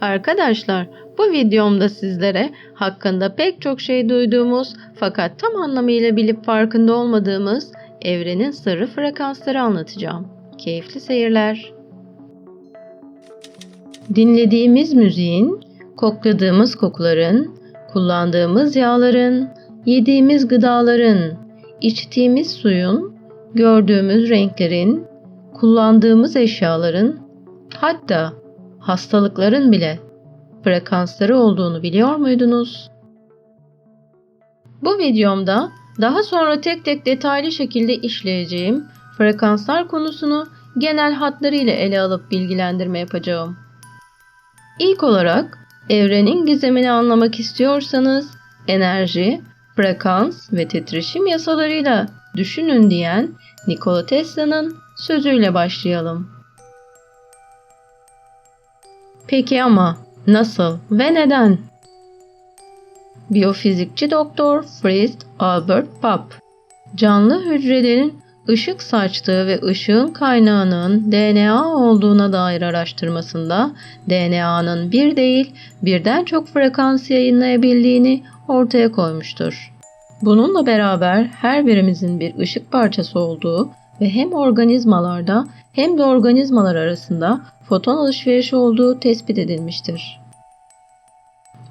Arkadaşlar, bu videomda sizlere hakkında pek çok şey duyduğumuz fakat tam anlamıyla bilip farkında olmadığımız evrenin sırrı frekansları anlatacağım. Keyifli seyirler. Dinlediğimiz müziğin, kokladığımız kokuların, kullandığımız yağların, yediğimiz gıdaların, içtiğimiz suyun, gördüğümüz renklerin, kullandığımız eşyaların, hatta hastalıkların bile frekansları olduğunu biliyor muydunuz? Bu videomda daha sonra tek tek detaylı şekilde işleyeceğim frekanslar konusunu genel hatlarıyla ele alıp bilgilendirme yapacağım. İlk olarak evrenin gizemini anlamak istiyorsanız enerji, frekans ve titreşim yasalarıyla düşünün diyen Nikola Tesla'nın sözüyle başlayalım. Peki ama nasıl ve neden? Biyofizikçi Doktor Fritz Albert Papp, canlı hücrelerin ışık saçtığı ve ışığın kaynağının DNA olduğuna dair araştırmasında DNA'nın bir değil birden çok frekans yayınlayabildiğini ortaya koymuştur. Bununla beraber her birimizin bir ışık parçası olduğu ve hem organizmalarda hem de organizmalar arasında foton alışverişi olduğu tespit edilmiştir.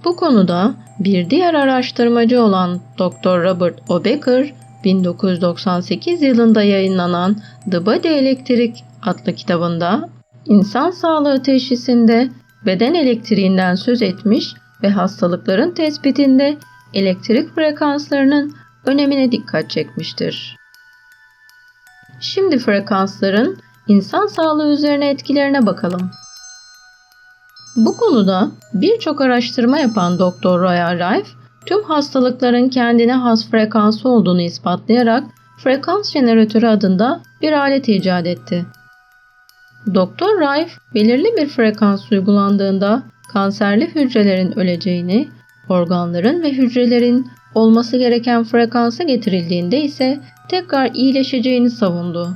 Bu konuda bir diğer araştırmacı olan Dr. Robert O. Becker, 1998 yılında yayınlanan The Body Electric adlı kitabında insan sağlığı teşhisinde beden elektriğinden söz etmiş ve hastalıkların tespitinde elektrik frekanslarının önemine dikkat çekmiştir. Şimdi frekansların insan sağlığı üzerine etkilerine bakalım. Bu konuda birçok araştırma yapan Dr. Royal Rife, tüm hastalıkların kendine has frekansı olduğunu ispatlayarak frekans jeneratörü adında bir alet icat etti. Dr. Rife, belirli bir frekans uygulandığında kanserli hücrelerin öleceğini, organların ve hücrelerin olması gereken frekansa getirildiğinde ise tekrar iyileşeceğini savundu.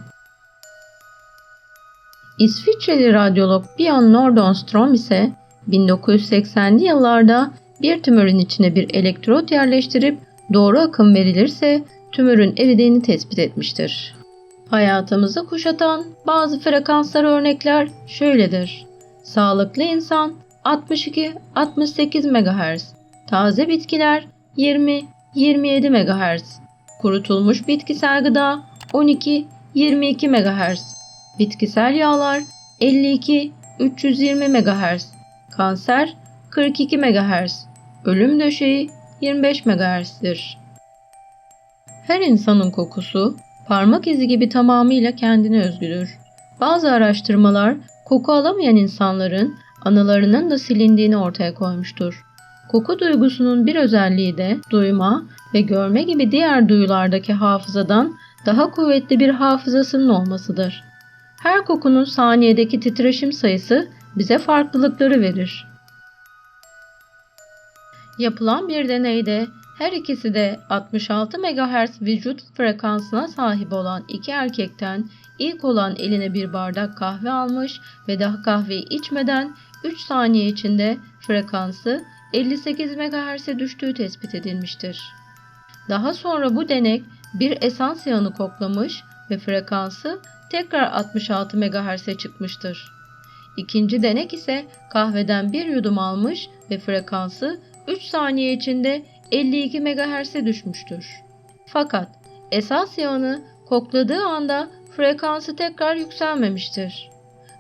İsviçreli radyolog Björn Nordenstrom ise 1980'li yıllarda bir tümörün içine bir elektrot yerleştirip doğru akım verilirse tümörün eridiğini tespit etmiştir. Hayatımızı kuşatan bazı frekanslar örnekler şöyledir. Sağlıklı insan 62-68 MHz, taze bitkiler 20-27 MHz, kurutulmuş bitkisel gıda 12-22 MHz, bitkisel yağlar 52-320 MHz, kanser 42 MHz, ölüm döşeği 25 MHz'dir. Her insanın kokusu parmak izi gibi tamamıyla kendine özgüdür. Bazı araştırmalar koku alamayan insanların anılarının da silindiğini ortaya koymuştur. Koku duygusunun bir özelliği de duyma ve görme gibi diğer duyulardaki hafızadan daha kuvvetli bir hafızasının olmasıdır. Her kokunun saniyedeki titreşim sayısı bize farklılıkları verir. Yapılan bir deneyde her ikisi de 66 MHz vücut frekansına sahip olan iki erkekten ilk olan eline bir bardak kahve almış ve daha kahveyi içmeden 3 saniye içinde frekansı 58 MHz'e düştüğü tespit edilmiştir. Daha sonra bu denek bir esans yağını koklamış ve frekansı tekrar 66 MHz'e çıkmıştır. İkinci denek ise kahveden bir yudum almış ve frekansı 3 saniye içinde 52 MHz'e düşmüştür. Fakat esas yağını kokladığı anda frekansı tekrar yükselmemiştir.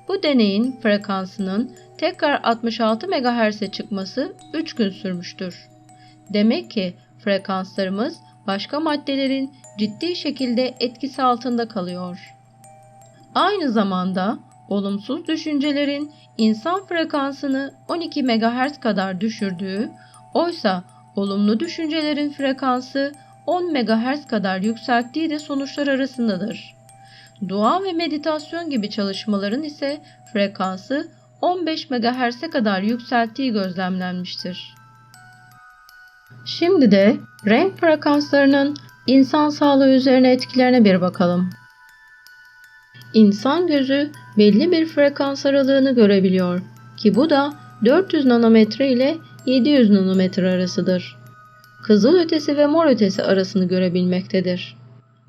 Bu deneyin frekansının tekrar 66 MHz'e çıkması 3 gün sürmüştür. Demek ki frekanslarımız başka maddelerin ciddi şekilde etkisi altında kalıyor. Aynı zamanda olumsuz düşüncelerin insan frekansını 12 MHz kadar düşürdüğü, oysa olumlu düşüncelerin frekansı 10 MHz kadar yükselttiği de sonuçlar arasındadır. Dua ve meditasyon gibi çalışmaların ise frekansı 15 MHz'e kadar yükselttiği gözlemlenmiştir. Şimdi de renk frekanslarının insan sağlığı üzerine etkilerine bir bakalım. İnsan gözü belli bir frekans aralığını görebiliyor ki bu da 400 nanometre ile 700 nanometre arasıdır. Kızıl ötesi ve mor ötesi arasını görebilmektedir.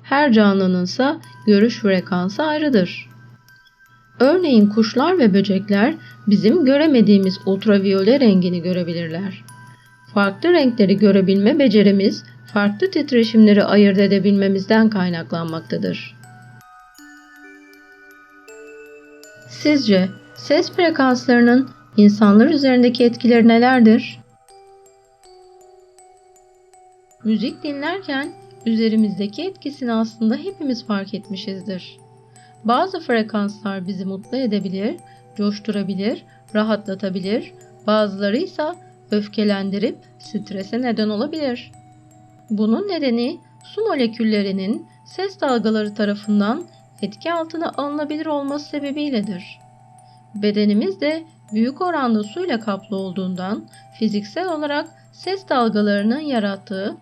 Her canlının ise görüş frekansı ayrıdır. Örneğin kuşlar ve böcekler bizim göremediğimiz ultraviyole rengini görebilirler. Farklı renkleri görebilme becerimiz farklı titreşimleri ayırt edebilmemizden kaynaklanmaktadır. Sizce ses frekanslarının insanlar üzerindeki etkileri nelerdir? Müzik dinlerken üzerimizdeki etkisini aslında hepimiz fark etmişizdir. Bazı frekanslar bizi mutlu edebilir, coşturabilir, rahatlatabilir, bazıları ise öfkelendirip strese neden olabilir. Bunun nedeni su moleküllerinin ses dalgaları tarafından etki altına alınabilir olması sebebiyledir. Bedenimiz de büyük oranda suyla kaplı olduğundan fiziksel olarak ses dalgalarının yarattığı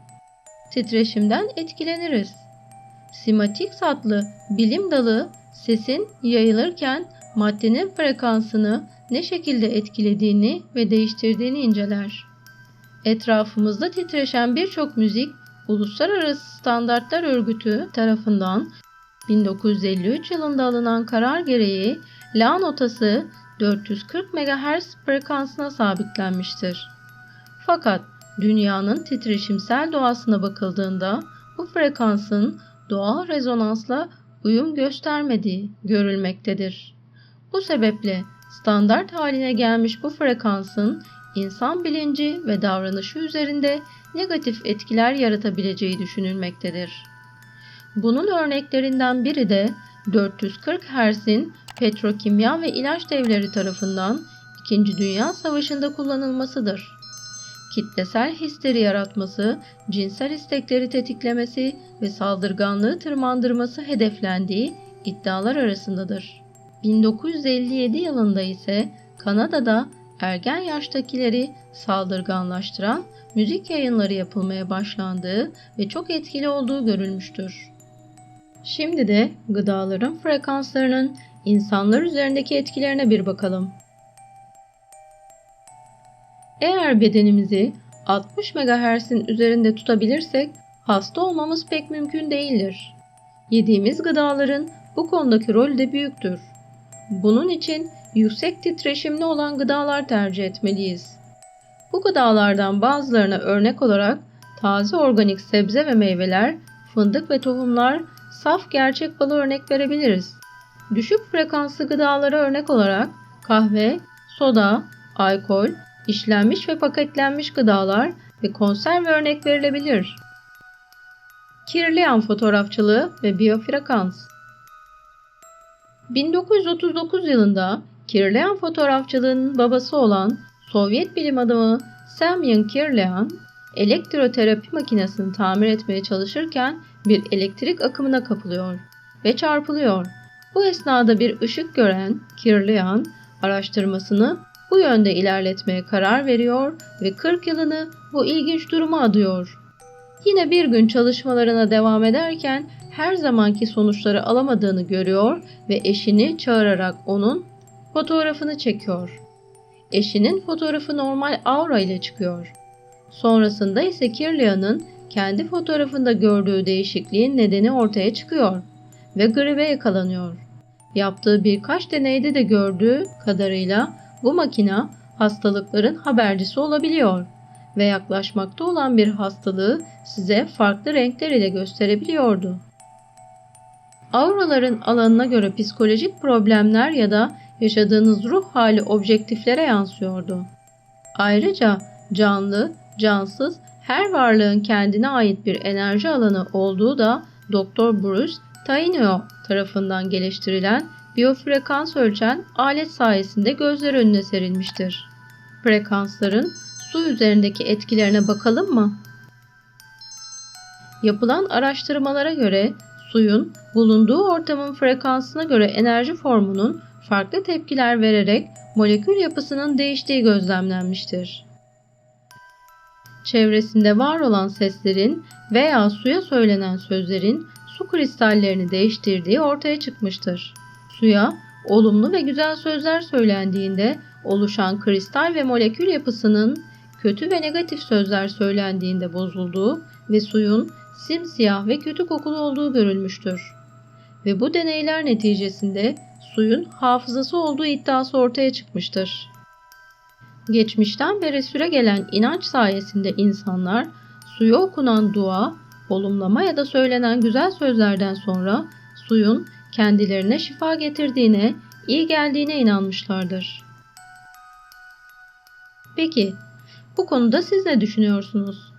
titreşimden etkileniriz. Simatik adlı bilim dalı sesin yayılırken maddenin frekansını ne şekilde etkilediğini ve değiştirdiğini inceler. Etrafımızda titreşen birçok müzik Uluslararası Standartlar Örgütü tarafından 1953 yılında alınan karar gereği La notası 440 MHz frekansına sabitlenmiştir. Fakat dünyanın titreşimsel doğasına bakıldığında bu frekansın doğal rezonansla uyum göstermediği görülmektedir. Bu sebeple standart haline gelmiş bu frekansın insan bilinci ve davranışı üzerinde negatif etkiler yaratabileceği düşünülmektedir. Bunun örneklerinden biri de 440 Hz'in petrokimya ve ilaç devleri tarafından İkinci Dünya Savaşı'nda kullanılmasıdır. Kitlesel histeri yaratması, cinsel istekleri tetiklemesi ve saldırganlığı tırmandırması hedeflendiği iddialar arasındadır. 1957 yılında ise Kanada'da ergen yaştakileri saldırganlaştıran müzik yayınları yapılmaya başlandığı ve çok etkili olduğu görülmüştür. Şimdi de gıdaların frekanslarının insanlar üzerindeki etkilerine bir bakalım. Eğer bedenimizi 60 MHz'in üzerinde tutabilirsek hasta olmamız pek mümkün değildir. Yediğimiz gıdaların bu konudaki rolü de büyüktür. Bunun için yüksek titreşimli olan gıdalar tercih etmeliyiz. Bu gıdalardan bazılarına örnek olarak taze organik sebze ve meyveler, fındık ve tohumlar, saf gerçek balı örnek verebiliriz. Düşük frekanslı gıdalara örnek olarak kahve, soda, alkol, işlenmiş ve paketlenmiş gıdalar ve konserve örnek verilebilir. Kirliyan fotoğrafçılığı ve biyofrekans 1939 yılında Kirlian fotoğrafçılığının babası olan Sovyet bilim adamı Semyon Kirlian, elektroterapi makinesini tamir etmeye çalışırken bir elektrik akımına kapılıyor ve çarpılıyor. Bu esnada bir ışık gören Kirlian araştırmasını bu yönde ilerletmeye karar veriyor ve 40 yılını bu ilginç duruma adıyor. Yine bir gün çalışmalarına devam ederken her zamanki sonuçları alamadığını görüyor ve eşini çağırarak onun fotoğrafını çekiyor. Eşinin fotoğrafı normal aura ile çıkıyor. Sonrasında ise Kirlian'ın kendi fotoğrafında gördüğü değişikliğin nedeni ortaya çıkıyor ve gribe yakalanıyor. Yaptığı birkaç deneyde de gördüğü kadarıyla bu makina hastalıkların habercisi olabiliyor ve yaklaşmakta olan bir hastalığı size farklı renkler ile gösterebiliyordu. Auraların alanına göre psikolojik problemler ya da yaşadığınız ruh hali objektiflere yansıyordu. Ayrıca canlı, cansız her varlığın kendine ait bir enerji alanı olduğu da Dr. Bruce Tainio tarafından geliştirilen biyofrekans ölçen alet sayesinde gözler önüne serilmiştir. Frekansların su üzerindeki etkilerine bakalım mı? Yapılan araştırmalara göre suyun bulunduğu ortamın frekansına göre enerji formunun farklı tepkiler vererek molekül yapısının değiştiği gözlemlenmiştir. Çevresinde var olan seslerin veya suya söylenen sözlerin su kristallerini değiştirdiği ortaya çıkmıştır. Suya olumlu ve güzel sözler söylendiğinde oluşan kristal ve molekül yapısının kötü ve negatif sözler söylendiğinde bozulduğu ve suyun simsiyah ve kötü kokulu olduğu görülmüştür. Ve bu deneyler neticesinde suyun hafızası olduğu iddiası ortaya çıkmıştır. Geçmişten beri süre gelen inanç sayesinde insanlar suya okunan dua, olumlama ya da söylenen güzel sözlerden sonra suyun kendilerine şifa getirdiğine, iyi geldiğine inanmışlardır. Peki, bu konuda siz ne düşünüyorsunuz?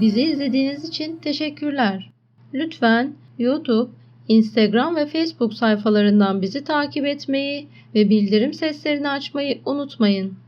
Bizi izlediğiniz için teşekkürler. Lütfen YouTube, Instagram ve Facebook sayfalarından bizi takip etmeyi ve bildirim seslerini açmayı unutmayın.